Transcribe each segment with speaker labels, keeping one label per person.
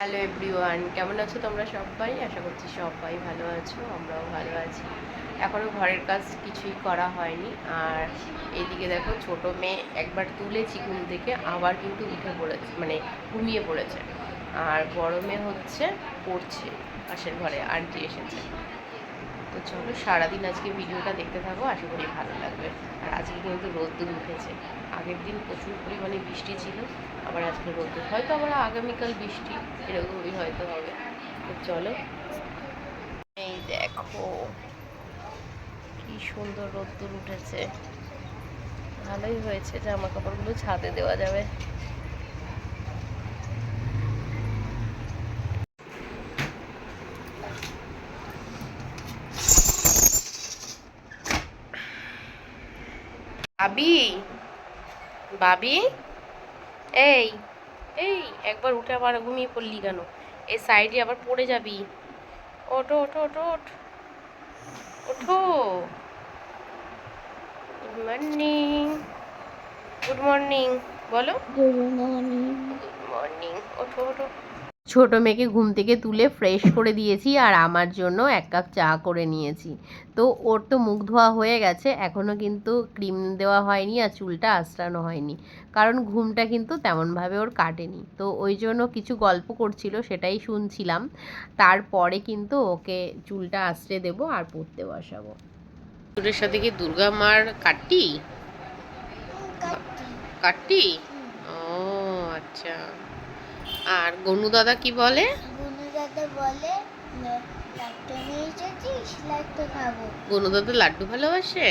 Speaker 1: Hello everyone কেমন আছো তোমরা সবাই? আশা করছি সবাই ভালো আছো, আমরাও ভালো আছি। এখনও ঘরের কাজ কিছুই করা হয়নি। আর এদিকে দেখো ছোট মেয়ে একবার তুলেছি ঘুম থেকে, আবার কিন্তু উঠে পড়েছে মানে ঘুমিয়ে পড়েছে। আর বড় মেয়ে হচ্ছে, পড়ছে পাশের ঘরে, আন্টি এসেছে। তো চলো সারাদিন আজকে ভিডিওটা দেখতে থাকো, আশা করি ভালো লাগবে। আর আজকে কিন্তু রোদ্দুর উঠেছে। আগের দিন প্রচুর পরিমাণে বৃষ্টি ছিল, আবার আজকে রোদ্দুর। হয়তো আবার আগামীকাল বৃষ্টি, এরকমই হয়তো হবে। তো চলো। এই দেখো, কি সুন্দর রোদ্দুর উঠেছে। ভালোই হয়েছে, জামা কাপড়গুলো ছাদে দেওয়া যাবে। বাবি বাবি এই এই একবার উঠে আবার ঘুমিয়ে পড়লি কেন? এই সাইডে আবার পড়ে যাবি। ওঠো ওঠো ওঠো ওঠ। ওঠো। গুড মর্নিং গুড মর্নিং বলো।
Speaker 2: গুড মর্নিং
Speaker 1: গুড মর্নিং ওঠো ওঠো। ছোট মেয়েকে ঘুম থেকে তুলে ফ্রেশ করে দিয়েছি আর আমার জন্য এক কাপ চা করে নিয়েছি। তো ওর তো মুখ ধোয়া হয়ে গেছে এখনও কিন্তু ক্রিম দেওয়া হয়নি আর চুলটা আঁচড়ানো হয়নি। কারণ ঘুমটা কিন্তু তেমনভাবে ওর কাটেনি। তো ওই জন্য কিছু গল্প করছিল সেটাই শুনছিলাম। তারপরে কিন্তু ওকে চুলটা আঁচড়ে দেবো আর পড়তে বসাবো। চুলের সাথে কি দুর্গা মার কাটটি? কাটটি। ও আচ্ছা। আর গনু দাদা কি বলে?
Speaker 2: গনু দাদা বলে লাড্ডু নিয়ে এসেছিস লাড্ডু খাব।
Speaker 1: গনু দাদা লাড্ডু ভালোবাসে?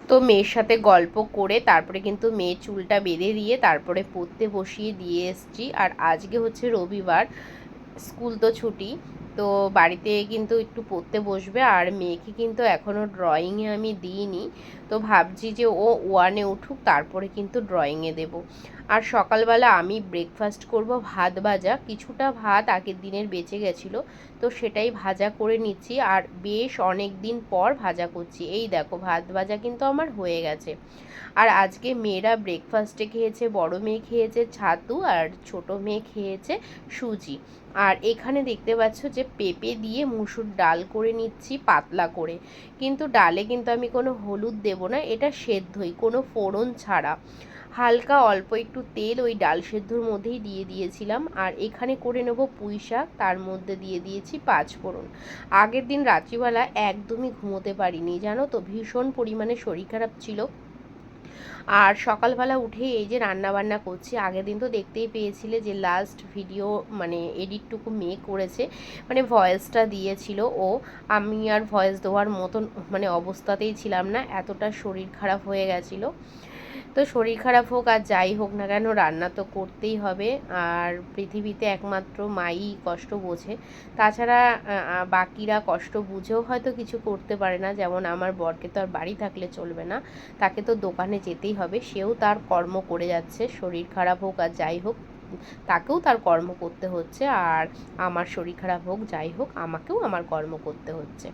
Speaker 1: তো মেয়ের সাথে গল্প করে তারপরে কিন্তু মেয়ে চুলটা বেঁধে দিয়ে তারপরে পড়তে বসিয়ে দিয়ে এসছি। আর আজকে হচ্ছে রবিবার স্কুল তো ছুটি। তো বাড়িতে কিন্তু একটু পড়তে বসবে। আর মেয়েকে কিন্তু এখনও ড্রয়িংয়ে আমি দিইনি। তো ভাবছি যে ও ওয়ানে উঠুক, তারপরে কিন্তু ড্রয়িংয়ে দেব। আর সকালবেলা আমি ব্রেকফাস্ট করব ভাত ভাজা। কিছুটা ভাত আগের দিনের বেঁচে গেছিল, তো সেটাই ভাজা করে নিচ্ছি। আর বেশ অনেক দিন পর ভাজা করছি। এই দেখো, ভাত ভাজা কিন্তু আমার হয়ে গেছে। আর আজকে মেয়েরা ব্রেকফাস্টে খেয়েছে, বড় মেয়ে খেয়েছে ছাতু, আর ছোট মেয়ে খেয়েছে সুজি। আর এখানে দেখতে পাচ্ছ যে পেঁপে দিয়ে মুসুর ডাল করে নিচ্ছি, পাতলা করে। কিন্তু ডালে কিন্তু আমি কোনো হলুদ দেব না, এটা সেদ্ধই, কোনো ফোড়ন ছাড়া। হালকা অল্প একটু তেল ওই ডাল সেদ্ধর মধ্যেই দিয়ে দিয়েছিলাম। আর এখানে করে নেব পুঁই শাক, তার মধ্যে দিয়ে দিয়েছি পাঁচ ফোড়ন আগের দিন রাত্রিবেলা একদমই ঘুমোতে পারিনি, জানো তো? ভীষণ পরিমাণে শরীর খারাপ ছিল। আর সকালবেলা উঠে এই যে রান্না বান্না করছি, আগের দিন তো দেখতেই পেয়েছিলে যে লাস্ট ভিডিও মানে এডিটটুকু মেয়ে করেছে মানে ভয়েসটা দিয়েছিল ও। আমি আর ভয়েস দেওয়ার মতন মানে অবস্থাতেই ছিলাম না, এতটা শরীর খারাপ হয়ে গেছিল। তো শরীর খারাপ হোক আর যাই হোক না কেন রান্না তো করতেই হবে। আর পৃথিবীতে একমাত্র মাই কষ্ট বোঝে। তাছাড়া বাকিরা কষ্ট বুঝেও হয়তো কিছু করতে পারে না। যেমন আমার বরকে তো আর বাড়ি থাকলে চলবে না। তাকে তো দোকানে যেতেই হবে। সেও তার কর্ম করে যাচ্ছে। শরীর খারাপ হোক আর যাই হোক, তাকেও তার কর্ম করতে হচ্ছে। আর আমার শরীর খারাপ হোক, যাই হোক, আমাকেও আমার কর্ম করতে হচ্ছে।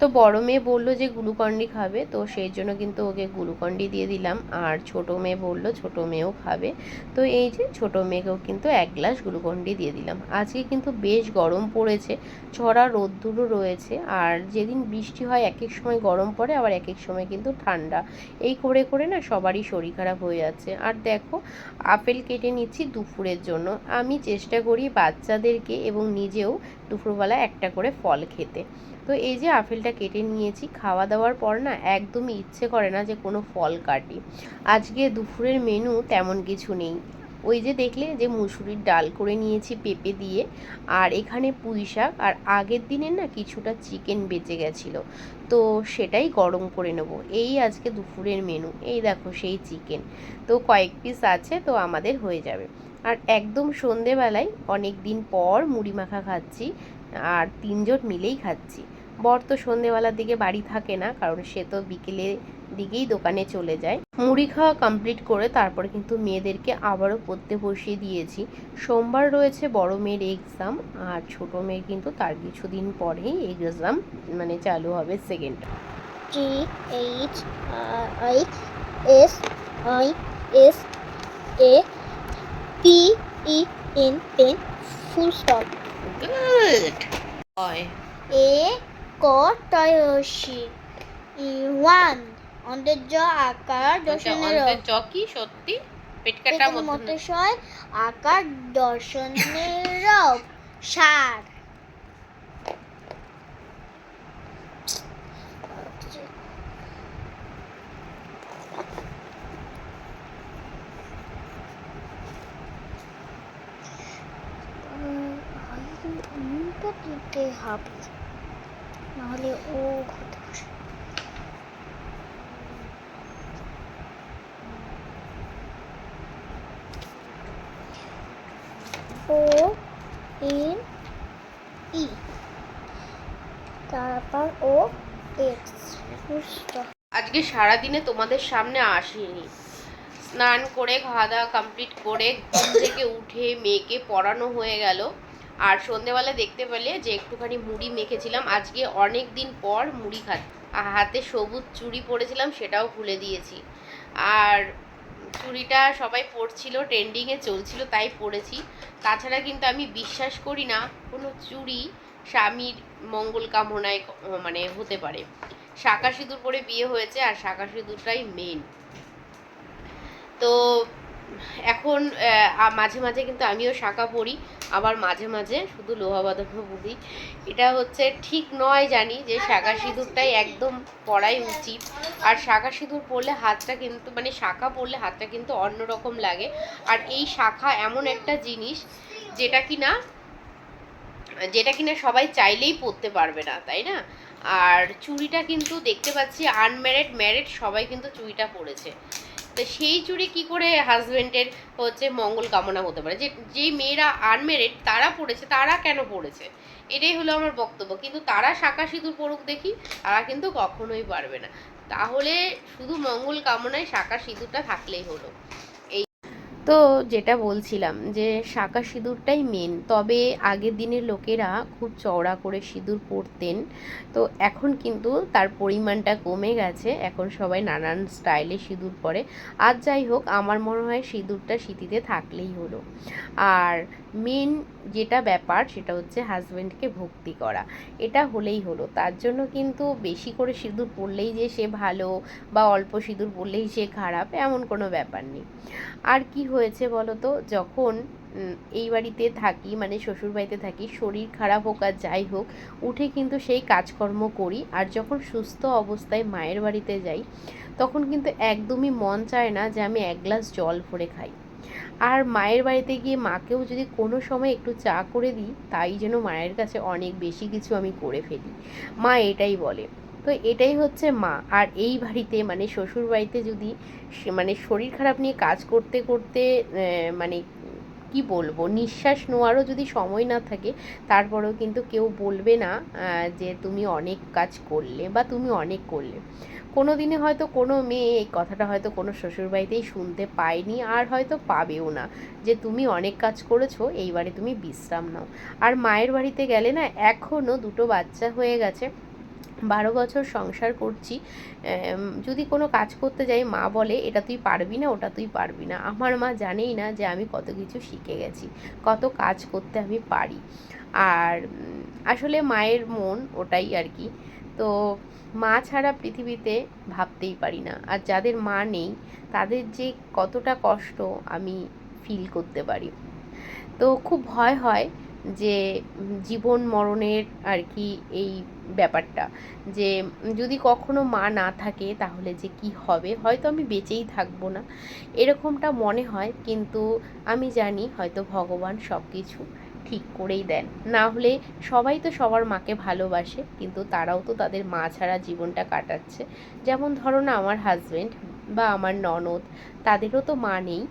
Speaker 1: তো বড় মেয়ে বলল যে গ্লুকন্ডি খাবে, তো সেই জন্য কিন্তু ওকে গ্লুকন্ডি দিয়ে দিলাম। আর ছোট মেয়ে বলল ছোট মেয়েও খাবে। তো এই যে ছোট মেয়েকেও কিন্তু এক গ্লাস গ্লুকন্ডি দিয়ে দিলাম। আজকে কিন্তু বেশ গরম পড়েছে, ছড়া রোদ্দুরও রয়েছে। আর যেদিন বৃষ্টি হয় এক এক সময় গরম পড়ে, আবার এক এক সময় কিন্তু ঠান্ডা। এই করে করে না সবারই শরীর খারাপ হয়ে যাচ্ছে। আর দেখো, আপেল কেটে নিচ্ছি দুপুরের জন্য। আমি চেষ্টা করি বাচ্চাদেরকে এবং নিজেও দুপুরবেলা একটা করে ফল খেতে। তো এই যে আপেলটা কেটে নিয়েছি। খাওয়া দাওয়ার পর না একদমই ইচ্ছে করে না যে কোনো ফল কাটি। আজকে দুপুরের মেনু তেমন কিছু নেই। ওই যে দেখলে যে মুসুরির ডাল করে নিয়েছি পেঁপে দিয়ে, আর এখানে পুঁই শাক, আর আগের দিনের না কিছুটা চিকেন বেঁচে গেছিল। তো সেটাই গরম করে নেব। এই আজকে দুপুরের মেনু এই দেখো সেই চিকেন তো কয়েক পিস আছে, তো আমাদের হয়ে যাবে। আর একদম সন্ধেবেলায় অনেক দিন পর মুড়ি মাখা খাচ্ছি, আর তিনজন মিলেই খাচ্ছি। বর তো সন্ধেবেলার দিকে বাড়ি থাকে না কারণ সে তো বিকেলে দিকেই দোকানে চলে যায়। মুড়ি খাওয়া কমপ্লিট করে তারপরে কিন্তু মেয়েদেরকে আবারও পড়তে বসিয়ে দিয়েছি। সোমবার রয়েছে বড় মেয়ের এক্সাম আর ছোট মেয়ের কিন্তু তার কিছুদিন পরেই এক্সাম মানে চালু হবে second
Speaker 2: G H I S I S A P E in pen full stop.
Speaker 1: Good হয়
Speaker 2: ওয়ান অন্তের জ আকার দর্শনের
Speaker 1: অন্তের চ কি? সত্যি? মতো
Speaker 2: আকার দর্শনের রব সার। দিতে হবে। নাহলে ও ও ই। তারপর ও
Speaker 1: আজকে সারাদিনে তোমাদের সামনে আসিনি। স্নান করে, খাওয়া দাওয়া কমপ্লিট করে ঘুম থেকে উঠে মেয়েকে পড়ানো হয়ে গেল। আর সন্ধেবেলা দেখতে পেলে যে একটুখানি মুড়ি মেখেছিলাম, আজকে অনেক দিন পর মুড়ি খা হাতে সবুজ চুড়ি পরেছিলাম, সেটাও খুলে দিয়েছি। আর চুড়িটা সবাই পরছিল ট্রেন্ডিংয়ে চলছিল, তাই পরেছি। তাছাড়া কিন্তু আমি বিশ্বাস করি না, কোনো চুড়ি স্বামীর মঙ্গল কামনায় মানে হতে পারে। শাঁকা সিঁদুর পরে বিয়ে হয়েছে, আর শাঁকা সিঁদুরটাই মেন তো এখন মাঝে মাঝে কিন্তু আমিও শাঁকা পরি। আবার মাঝে মাঝে শুধু লোহা বাঁধানো পরি এটা হচ্ছে ঠিক নয় জানি যে শাঁকা সিঁদুরটাই একদম পরাই উচিত। আর শাঁখা সিঁদুর পরলে হাতটা কিন্তু মানে শাঁখা পরলে হাতটা কিন্তু অন্যরকম লাগে। আর এই শাখা এমন একটা জিনিস যেটা কিনা যেটা কিনা সবাই চাইলেই পরতে পারবে না, তাই না? আর চুড়িটা কিন্তু দেখতে পাচ্ছি আনম্যারিড ম্যারেড সবাই কিন্তু চুড়িটা পরেছে তো সেই জুড়ে কি করে হাজব্যান্ডের হচ্ছে মঙ্গল কামনা হতে পারে? যে, যেই মেয়েরা আনমেরিড তারা পড়েছে, তারা কেন পড়েছে? এটাই হলো আমার বক্তব্য। কিন্তু তারা শাঁখা সিঁদুর পড়ুক দেখি, তারা কিন্তু কখনোই পারবে না। তাহলে শুধু মঙ্গল কামনায় শাঁখা সিঁদুরটা থাকলেই হলো। তো যেটা বলছিলাম যে শাঁখা সিঁদুরটাই মেন তবে আগের দিনের লোকেরা খুব চওড়া করে সিঁদুর পরতেন। তো এখন কিন্তু তার পরিমাণটা কমে গেছে। এখন সবাই নানান স্টাইলে সিঁদুর পরে। আর যাই হোক, আমার মনে হয় সিঁদুরটা স্মৃতিতে থাকলেই হলো। আর মেন যেটা ব্যাপার সেটা হচ্ছে হাজব্যান্ডকে ভক্তি করা। এটা হলেই হলো। তার জন্য কিন্তু বেশি করে সিঁদুর পরলেই যে সে ভালো বা অল্প সিঁদুর পরলেই সে খারাপ, এমন কোনো ব্যাপার নেই। আর কি হয়েছে বলো তো যখন এই বাড়িতে থাকি মানে শ্বশুর বাড়িতে থাকি, শরীর খারাপ হোক আর যাই হোক, উঠে কিন্তু সেই কাজকর্ম করি। আর যখন সুস্থ অবস্থায় মায়ের বাড়িতে যাই, তখন কিন্তু একদমই মন চায় না যে আমি এক গ্লাস জল ভরে খাই। আর মায়ের বাড়িতে গিয়ে মাকেও যদি কোনো সময় একটু চা করে দিই, তাই যেন মায়ের কাছে অনেক বেশি কিছু আমি করে ফেলি। মা এটাই বলে। তো এটাই হচ্ছে মা। আর এই বাড়িতে মানে শ্বশুর বাড়িতে যদি মানে শরীর খারাপ নিয়ে কাজ করতে করতে মানে কি বলব, নিঃশ্বাস নেওয়ারও যদি সময় না থাকে, তারপরেও কিন্তু কেউ বলবে না যে তুমি অনেক কাজ করলে বা তুমি অনেক করলে। কোনো দিনে হয়তো কোনো মেয়ে এই কথাটা হয়তো কোনো শ্বশুরবাড়িতেই শুনতে পায়নি আর হয়তো পাবেও না। যে তুমি অনেক কাজ করেছ, এইবারে তুমি বিশ্রাম নাও। আর মায়ের বাড়িতে গেলে না এখনও দুটো বাচ্চা হয়ে গেছে। বারো বছর সংসার করছি যদি কোনো কাজ করতে যাই, মা বলে, এটা তুই পারবি না, ওটা তুই পারবি না। আমার মা জানেই না যে আমি কত কিছু শিখে গেছি, কত কাজ করতে আমি পারি। আর আসলে মায়ের মন ওটাই আর কি। তো মা ছাড়া পৃথিবীতে ভাবতেই পারি না। আর যাদের মা নেই, তাদের যে কতটা কষ্ট আমি ফিল করতে পারি। তো খুব ভয় হয় যে, জীবন মরণের আর কি এই ব্যাপারটা। যে যদি কখনো মা না থাকে, তাহলে যে কি হবে? হয়তো আমি বেঁচেই থাকব না। এরকমটা মনে হয়, কিন্তু আমি জানি হয়তো ভগবান সব কিছু ঠিক করেই দেন। না হলে সবাই তো সবার মাকে ভালোবাসে, কিন্তু তারাও তো তাদের মা ছাড়া জীবনটা কাটাচ্ছে। যেমন ধরো না আমার হাজবেন্ড বা আমার ননদ, তাদেরও তো মা নেই,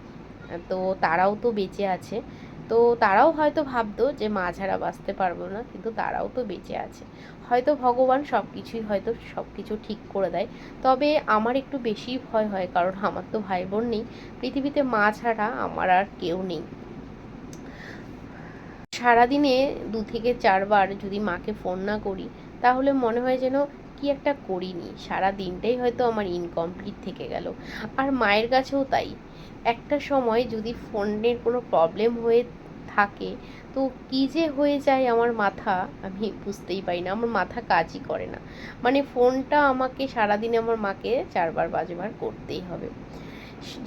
Speaker 1: তো তারাও তো বেঁচে আছে। তো তারাও হয়তো ভাবতো যে মা ছাড়া বাঁচতে পারব না, কিন্তু তারাও তো বেঁচে আছে। হয়তো ভগবান সব কিছুই হয়তো সব কিছু ঠিক করে দেয়। তবে আমার একটু বেশি ভয় হয়, কারণ আমার তো ভাই বোন নেই। পৃথিবীতে মা ছাড়া আমার আর কেউ নেই। সারাদিনে দু থেকে চারবার যদি মাকে ফোন না করি, তাহলে মনে হয় যেন কি একটা করিনি। সারা দিনটাই হয়তো আমার ইনকমপ্লিট থেকে গেল। আর মায়ের কাছেও তাই। একটা সময় যদি ফোনের কোনো প্রবলেম হয়ে থাকে, তো কী যে হয়ে যায় আমার মাথা, আমি বুঝতেই পারি না। আমার মাথা কাজই করে না। মানে ফোনটা আমাকে সারাদিনে আমার মাকে চারবার, পাঁচবার করতেই হবে।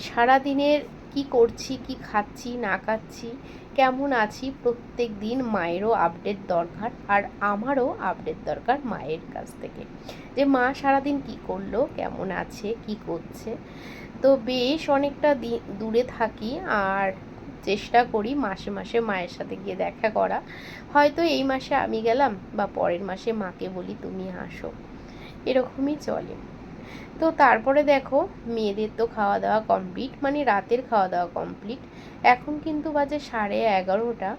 Speaker 1: সারাদিনের কি করছি, কি খাচ্ছি, না খাচ্ছি, কেমন আছি, প্রত্যেক দিন মায়েরও আপডেট দরকার আর আমারও আপডেট দরকার মায়ের কাছ থেকে। যে মা সারাদিন কি করল, কেমন আছে, কি করছে? তো বেশ অনেকটা দূরে থাকি আর চেষ্টা করি মাসে মাসে মায়ের সাথে গিয়ে দেখা করা। হয়তো এই মাসে আমি গেলাম বা পরের মাসে মাকে বলি, তুমি আসো। এরকমই চলে। তো তারপরে দেখো, মেয়েদের তো খাওয়া দাওয়া কমপ্লিট মানে রাতের খাওয়া দাওয়া কমপ্লিট এখন কিন্তু বাজে সাড়ে এগারোটা,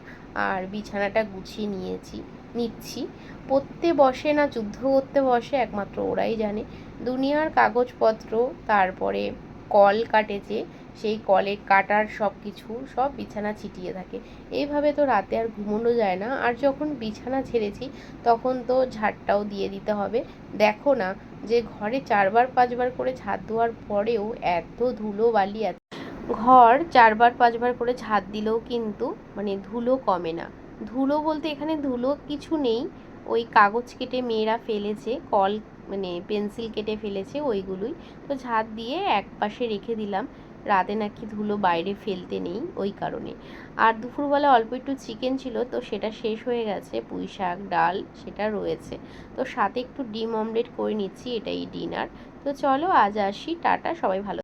Speaker 1: আর বিছানাটা গুছিয়ে নিয়েছি, নিচ্ছি। পড়তে বসে না, যুদ্ধ করতে বসে, একমাত্র ওরাই জানে। দুনিয়ার কাগজপত্র, তারপরে কল কাটেছে সেই কলে কাটার সব কিছু সব বিছানা ছিটিয়ে থাকে। এইভাবে তো রাতে আর ঘুমোনো যায় না। আর যখন বিছানা ছেড়েছি, তখন তো ঝাড়টাও দিয়ে দিতে হবে। দেখো না যে ঘরে চারবার, পাঁচবার করে ঝাঁট দেওয়ার পরেও এত ধুলো বালি এত ঘর চারবার, পাঁচবার করে ঝাঁট দিলেও কিন্তু মানে ধুলো কমে না। ধুলো বলতে এখানে ধুলো কিছু নেই। ওই কাগজ কেটে মেয়েরা ফেলেছে, কল মানে পেন্সিল কেটে ফেলেছে ওইগুলোই। তো ঝাঁট দিয়ে এক পাশে রেখে দিলাম। রাতে নাকি ধুলো বাইরে ফেলতে নেই ওই কারণে। আর দুপুরবেলা অল্প একটু চিকেন ছিল, তো সেটা শেষ হয়ে গেছে। পুঁই শাক, ডাল, সেটা রয়েছে। তো সাথে একটু ডিম অমলেট করে নিচ্ছি, এটাই ডিনার তো চলো আজ আসি, টাটা, সবাই ভালো